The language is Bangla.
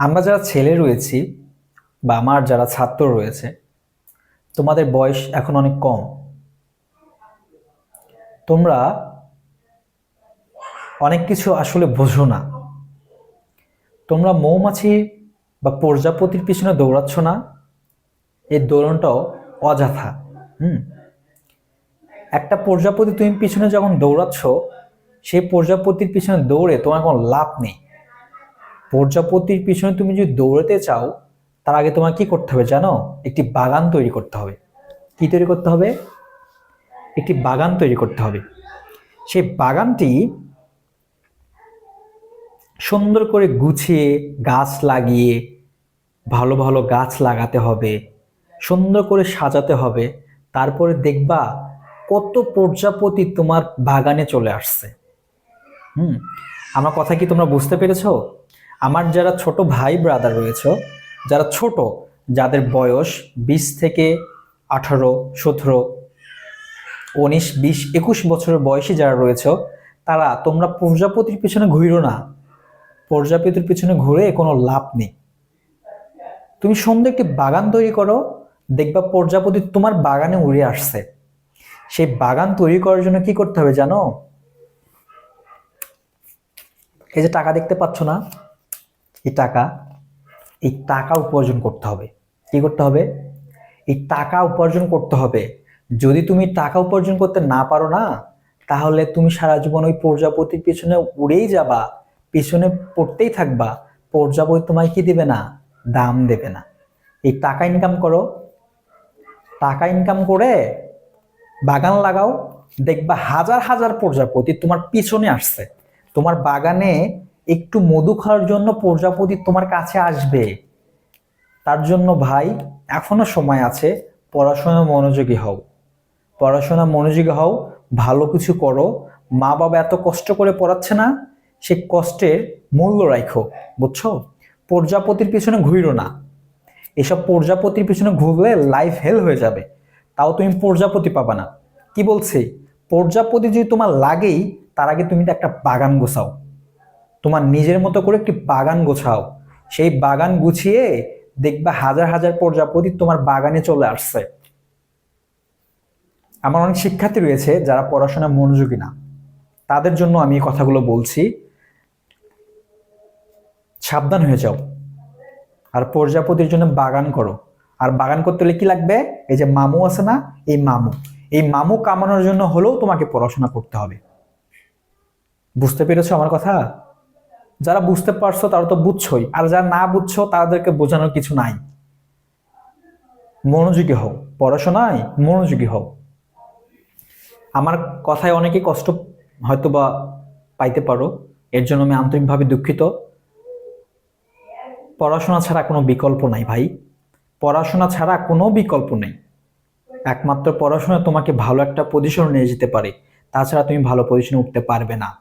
আমরা যারা ছেলে রয়েছি বা আমার যারা ছাত্র রয়েছে, তোমাদের বয়স এখন অনেক কম। তোমরা অনেক কিছু আসলে বোঝো না। তোমরা মৌমাছি বা প্রজাপতির পিছনে দৌড়াচ্ছ না। এই দৌড়নটাও অযথা, হুম? একটা প্রজাপতি তুমি পিছনে যখন দৌড়াচ্ছ, সেই প্রজাপতির পিছনে দৌড়ে তোমার কোনো লাভ নেই। প্রজাপতির পিছনে তুমি যদি দৌড়াতে চাও, তার আগে তোমার কি করতে হবে জানো? একটি বাগান তৈরি করতে হবে। কি তৈরি করতে হবে? একটি বাগান তৈরি করতে হবে। সেই বাগানটি সুন্দর করে গুছিয়ে গাছ লাগিয়ে ভালো ভালো গাছ লাগাতে হবে, সুন্দর করে সাজাতে হবে। তারপরে দেখবা কত প্রজাপতি তোমার বাগানে চলে আসছে। হুম, আমার কথা কি তোমরা বুঝতে পেরেছ? আমার যারা ছোট ভাই ব্রাদার রয়েছে, যারা ছোট, যাদের বয়স বিশ থেকে আঠারো, সতেরো, উনিশ, বিশ, একুশ বছরের বয়সী যারা রয়েছে, তারা তোমরা প্রজাপতির পিছনে ঘুরো না। প্রজাপতির পিছনে ঘুরে কোনো লাভ নেই। তুমি সুন্দর একটি বাগান তৈরি করো, দেখবা প্রজাপতি তোমার বাগানে উড়ে আসছে। সেই বাগান তৈরি করার জন্য কি করতে হবে জানো? এই যে টাকা দেখতে পাচ্ছ না? এই টাকা এই টাকা উপার্জন করতে হবে। কি করতে হবে? এই টাকা উপার্জন করতে হবে। যদি তুমি টাকা উপার্জন করতে না পারো না, তাহলে তুমি সারা জীবন ওই প্রজাপতির পিছনে উড়েই যাবা, পিছনে পড়তেই থাকবা। প্রজাপতি তোমায় কি দেবে না? দাম দেবে না। এই টাকা ইনকাম করো। টাকা ইনকাম করে বাগান লাগাও। দেখবা হাজার হাজার প্রজাপতি তোমার পিছনে আসছে। তোমার বাগানে একটু মধু খাওয়ার জন্য প্রজাপতি তোমার কাছে আসবে। তার জন্য ভাই, এখনও সময় আছে পড়াশোনা মনোযোগী হও। পড়াশোনা মনোযোগী হও, ভালো কিছু করো। মা বাবা এত কষ্ট করে পড়াচ্ছে না, সে কষ্টের মূল্য রাখো, বুঝছ? প্রজাপতির পিছনে ঘুরো না। এসব প্রজাপতির পিছনে ঘুরলে লাইফ হেল হয়ে যাবে। তাও তুমি প্রজাপতি পাবা না। কি বলছি? প্রজাপতি যদি তোমার লাগেই, তার আগে তুমি একটা বাগান গোছাও। তোমার নিজের মতো করে একটি বাগান গোছাও। সেই বাগান গুছিয়ে দেখবা হাজার হাজার প্রজাপতি তোমার বাগানে চলে আসছে। আমার অনেক শিক্ষার্থী রয়েছে যারা পড়াশোনা মনোযোগী না। তাদের জন্য আমি এই কথাগুলো বলছি। সাবধান হয়ে যাও। আর প্রজাপতির জন্য বাগান করো। আর বাগান করতে হলে কি লাগবে? এই যে মামু আছে না? এই মামু। এই মামু কামানোর জন্য হলেও তোমাকে পড়াশোনা করতে হবে। বুঝতে পেরেছ আমার কথা? যারা বুঝতে পারছ তারা তো বুঝছোই, আর যারা না বুঝছ তাদেরকে বোঝানোর কিছু নাই। মনোযোগী হও, পড়াশোনায় মনোযোগী হও। আমার কথায় অনেকে কষ্ট হয়তো বা পাইতে পারো, এর জন্য আমি আন্তরিকভাবে দুঃখিত। পড়াশোনা ছাড়া কোনো বিকল্প নাই ভাই। পড়াশোনা ছাড়া কোনো বিকল্প নেই। একমাত্র পড়াশোনা তোমাকে ভালো একটা পজিশনে নিয়ে যেতে পারে। তাছাড়া তুমি ভালো পজিশনে উঠতে পারবে না।